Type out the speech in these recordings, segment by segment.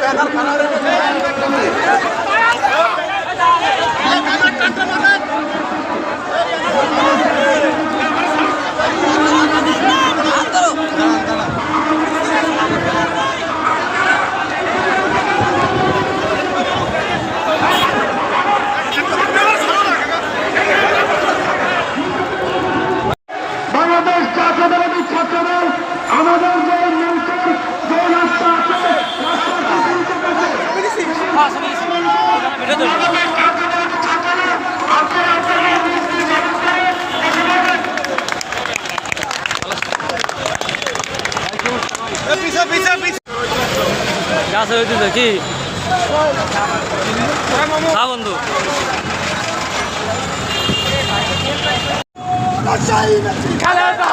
Banner গাছ হইতেছে কি? হ্যাঁ বন্ধু। খালেদা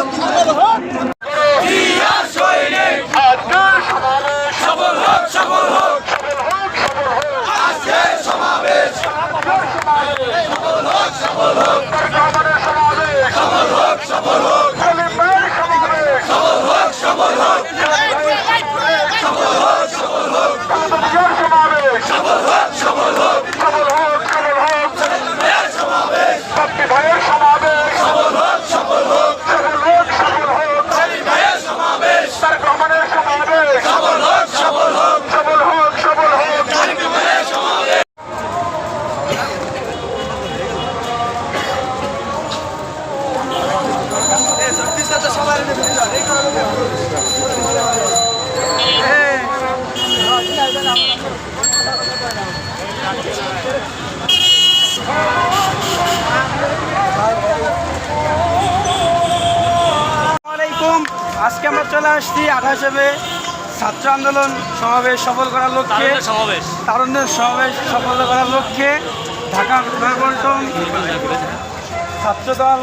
আজকে আমরা চলে আসছি আঠাশে মে ছাত্র আন্দোলন সমাবেশ সফল করার লক্ষ্যে। সমাবেশ। তারুণ্যের সমাবেশ সফল করার লক্ষ্যে ঢাকা নয়াপল্টন ছাত্রদল।